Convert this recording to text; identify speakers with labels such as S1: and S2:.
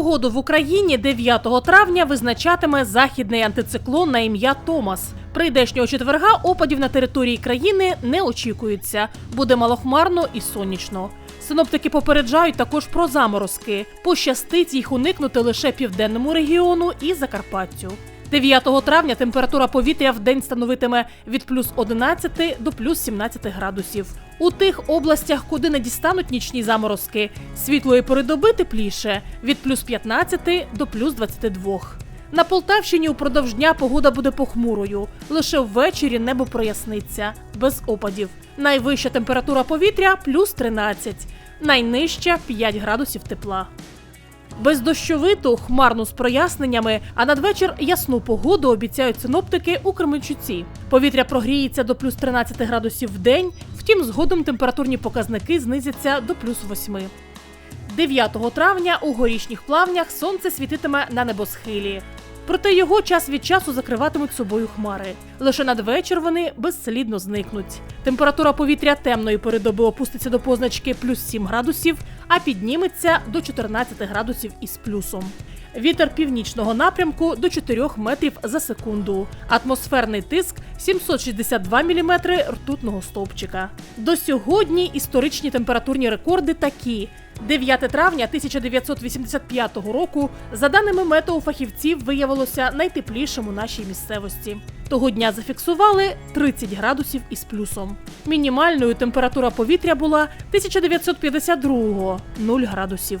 S1: Погоду в Україні 9 травня визначатиме західний антициклон на ім'я Томас. Прийдешнього четверга опадів на території країни не очікується. Буде малохмарно і сонячно. Синоптики попереджають також про заморозки. Пощастить їх уникнути лише південному регіону і Закарпаттю. 9 травня температура повітря в день становитиме від плюс 11 до плюс 17 градусів. У тих областях, куди не дістануть нічні заморозки, світлої пори доби тепліше від плюс 15 до плюс 22. На Полтавщині упродовж дня погода буде похмурою. Лише ввечері небо проясниться, без опадів. Найвища температура повітря плюс 13, найнижча 5 градусів тепла. Бездощовиту, хмарну з проясненнями, а надвечір ясну погоду обіцяють синоптики у Кременчуці. Повітря прогріється до плюс 13 градусів в день, втім, згодом температурні показники знизяться до плюс 8. 9 травня у горішніх плавнях сонце світитиме на небосхилі. Проте його час від часу закриватимуть собою хмари. Лише надвечір вони безслідно зникнуть. Температура повітря темної передоби опуститься до позначки плюс 7 градусів, а підніметься до 14 градусів із плюсом. Вітер північного напрямку до 4 метрів за секунду. Атмосферний тиск 762 мм ртутного стовпчика. До сьогодні історичні температурні рекорди такі. 9 травня 1985 року, за даними метеофахівців, виявилося найтеплішим у нашій місцевості. Того дня зафіксували 30 градусів із плюсом. Мінімальною температура повітря була 1952 – 0 градусів.